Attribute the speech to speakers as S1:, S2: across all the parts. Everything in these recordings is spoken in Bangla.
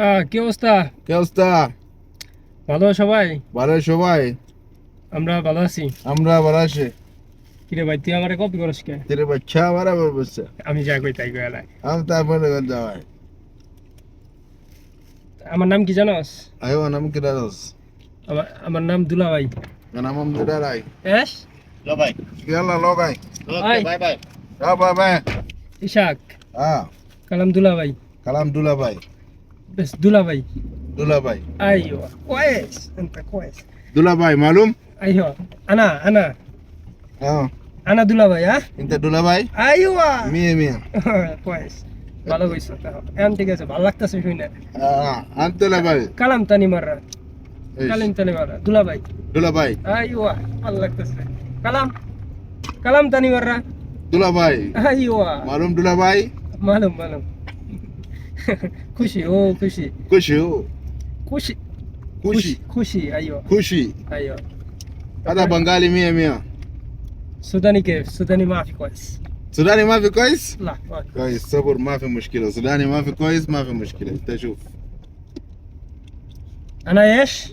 S1: আহ, কি অবস্থা?
S2: কি অবস্থা?
S1: ভালো সবাই?
S2: ভালো সবাই।
S1: আমরা ভালো আছি।
S2: আমরা ভালো আছি।
S1: কিরে ভাই তুই আমার কপি করস কে?
S2: তেরে বাচ্চা বরাবর বসছে
S1: আমি যা কই তাই কইলাই
S2: আমি তারপরে যাওয়াই
S1: আমার নাম কি জানোস?
S2: আয়ো নাম কি দাস
S1: আমার আমার নাম দুলা ভাই।
S2: নাম আম দুদারাই
S1: এস?
S3: Labai.
S2: ইয়ালা লগাই
S1: Ay.
S3: Okay, bye bye.
S2: আ বাবা
S1: ইশাক।
S2: আ
S1: কালাম দুলা ভাই।
S2: কালাম দুলা ভাই।
S1: বেশ দুলা ভাই
S2: দুলা ভাই
S1: ايوه كويس انت كويس
S2: দুলা ভাই মালুম
S1: ايوه انا انا
S2: হ্যাঁ
S1: انا দুলা ভাই হ্যাঁ
S2: ইনতে দুলা ভাই
S1: ايوه
S2: মিয়া মিয়া
S1: كويس ভালো কইছো এখন ঠিক আছে ভালো লাগতেছে শুনে
S2: আন্ত দুলা ভাই
S1: কালাম তানি মাররা কালাম তানি মাররা দুলা ভাই
S2: দুলা ভাই
S1: ايوه ভালো লাগতেছে কালাম কালাম তানি মাররা
S2: দুলা ভাই
S1: ايوه
S2: মালুম দুলা ভাই
S1: معلوم معلوم Cushi, 오 cushi.
S2: Cushi, oh.
S1: Cushi.
S2: Cushi.
S1: Cushi, 아이요
S2: Cushi. 아이요
S1: Hata Bangali mia mia. Sudani ke
S2: Sudani mafi kwais Sudani
S1: mafi kois? la
S2: mafi. Kois, sabor mafi mushkila. Sudani mafi kois, mafi mushkila. Tashuf. أنا إيش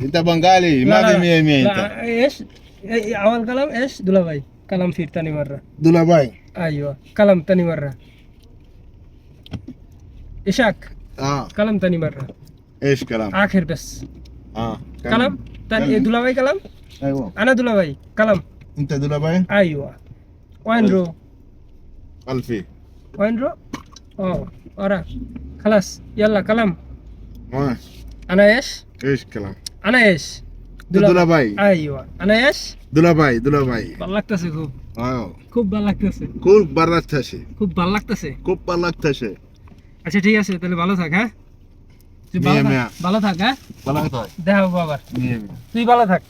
S2: Inta
S1: Bangali, mafi
S2: mia mia inta.
S1: لا إيش أول كلام إيش دولاباي كلام فير تاني مرة
S2: Dulabai.
S1: أيوة كلام تاني مرة إشاك
S2: اه
S1: كلام تاني مرة
S2: ايش كلام
S1: آخر بس
S2: اه
S1: كلام تاني
S2: كلام.
S1: دولا باي كلام
S2: ايوه
S1: أنا دولا باي كلام
S2: انت دولا باي
S1: أيوه وين رو
S2: الفي
S1: وين رو أوه ورا خلاص يلا كلام
S2: ما
S1: أنا إيش
S2: ايش كلام
S1: أنا إيش
S2: دولا باي
S1: أيوه أنا إيش
S2: دولا باي دولا باي
S1: ভালো লাগতেছে খুব
S2: ايوه
S1: খুব ভালো লাগতেছে
S2: كل برات تشي
S1: খুব ভালো লাগতেছে
S2: كل برات تشي
S1: আচ্ছা ঠিক আছে তাহলে ভালো থাক হ্যাঁ? তুই ভালো থাক
S2: হ্যাঁ?
S1: ভালো থাক। দেখা হব আবার। তুই ভালো থাক।